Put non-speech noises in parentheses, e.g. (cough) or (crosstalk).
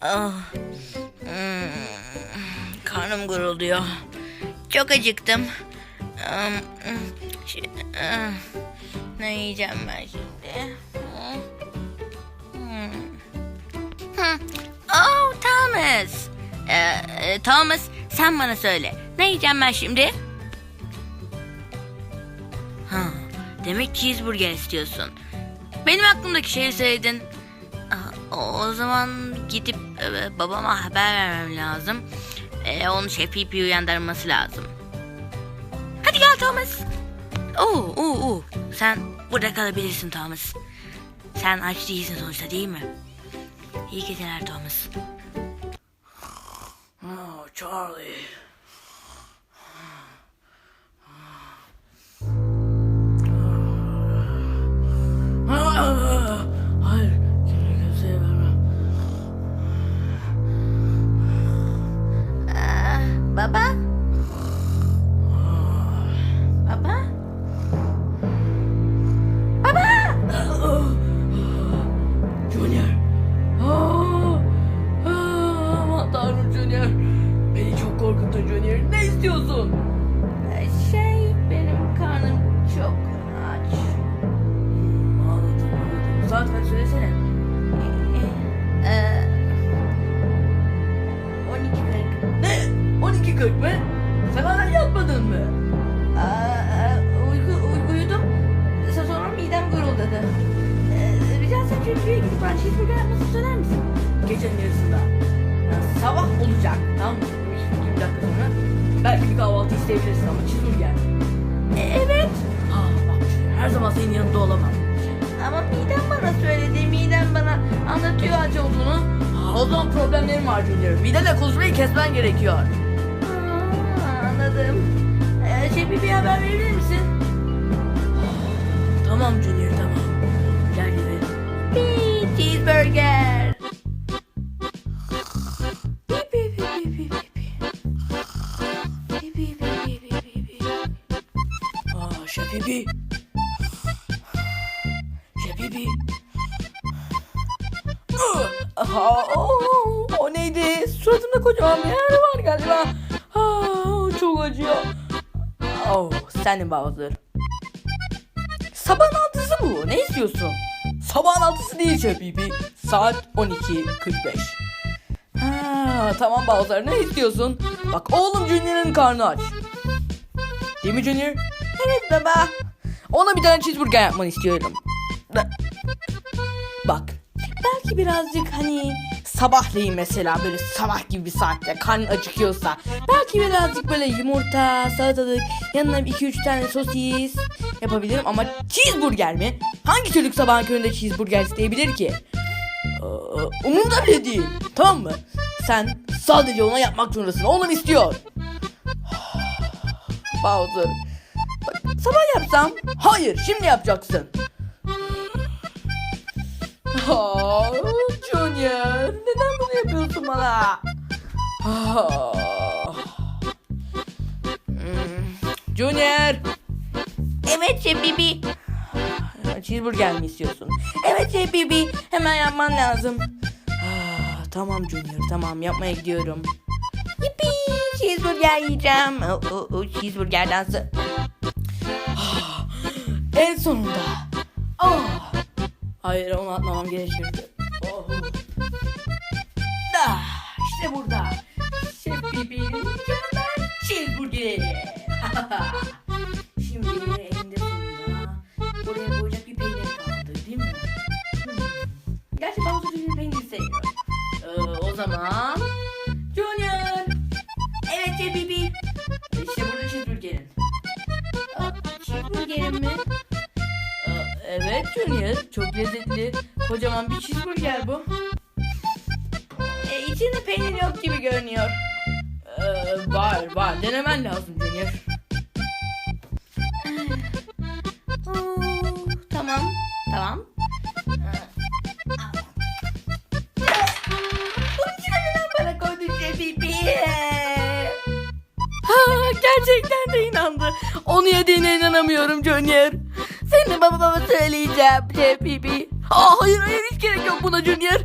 Ah. Hmm. Karnım gurulduyor. Çok acıktım. Hmm. Hmm. Ne yiyeceğim ben şimdi? Hmm. Oh Thomas. Ee, e, Thomas sen bana söyle. Ne yiyeceğim ben şimdi? Ha, demek cheeseburger istiyorsun. Benim aklımdaki şeyi söyledin. O, zaman gidip e, babama haber vermem lazım. E, onu Şef Pipi uyandırması lazım. Hadi gel Thomas. Oo, oo, oo. Sen burada kalabilirsin Thomas. Sen aç değilsin sonuçta değil mi? İyi geceler Thomas. Oh, Charlie. Korkuttun Junior. Ne istiyorsun? Şey, benim karnım çok aç. Anladım anladım. Kaç söylesene. Ee, 12.40. Ne? 12.40 mı? Sen hala yatmadın mı? Aa, uyku, uy- uyudum. Sonra midem guruldadı. Ee, rica etsem çocukluğa gidip bana cheeseburger yapmasını söyler misin? Gecenin yarısında. Yani sabah olacak. Belki bir kahvaltı isteyebilirsin ama cheeseburger. E, evet. Ha bak her zaman senin yanında olamam. Ama midem bana söyledi. Midem bana anlatıyor aç olduğunu. Ha, o zaman problemlerim var Junior. Mideyle konuşmayı kesmen gerekiyor. Aa, anladım. Ee, şey bir, bir haber verir misin? Tamam Junior tamam. Şefibi. Aha, o, o neydi? Suratımda kocaman bir yer var galiba. Aa, çok acıyor. Oh, senin Bowser. Sabahın altısı bu. Ne istiyorsun? Sabahın altısı değil Şefibi. Saat 12.45. Ha, tamam Bowser ne istiyorsun? Bak oğlum Junior'ın karnı aç. Değil mi Junior? Evet baba. Ona bir tane cheeseburger yapmanı istiyorum. Bak belki birazcık hani sabahleyin mesela böyle sabah gibi bir saatte karnın acıkıyorsa belki birazcık böyle yumurta, salatalık, yanına 2-3 tane sosis yapabilirim ama cheeseburger mi? Hangi çocuk sabahın köründe cheeseburger isteyebilir ki? Ee, umurumda bile değil. Tamam mı? Sen sadece ona yapmak zorundasın. Oğlum istiyor. (sighs) Bowser. Sabah yapsam. Hayır şimdi yapacaksın. Junior. Neden bunu yapıyorsun bana? Ah. Hmm, Junior. Evet Şef Bibi. Cheeseburger mi istiyorsun? Evet Şef Bibi. Hemen yapman lazım. Ah, tamam Junior tamam yapmaya gidiyorum. Yippee cheeseburger yiyeceğim. O, o, o cheeseburger dansı. En sonunda. Ah. Hayır onu atmamam gerekirdi. Oh. Ah, işte burada. Şef Bibi'nin mükemmel cheeseburgeri. (laughs) Şimdi elinde sonunda buraya koyacak bir peynir kaldı değil mi? Gerçi bazı peynir sevmiyor. Ee, o zaman Evet Junior. Çok lezzetli. Kocaman bir cheeseburger bu. E, içinde peynir yok gibi görünüyor. Ee, var var. Denemen lazım Junior. Tamam. Tamam. Gerçekten de inandı. Onu yediğine inanamıyorum Junior. Seni babama söyleyeceğim Bibi. Aa, hayır hayır hiç gerek yok buna Junior.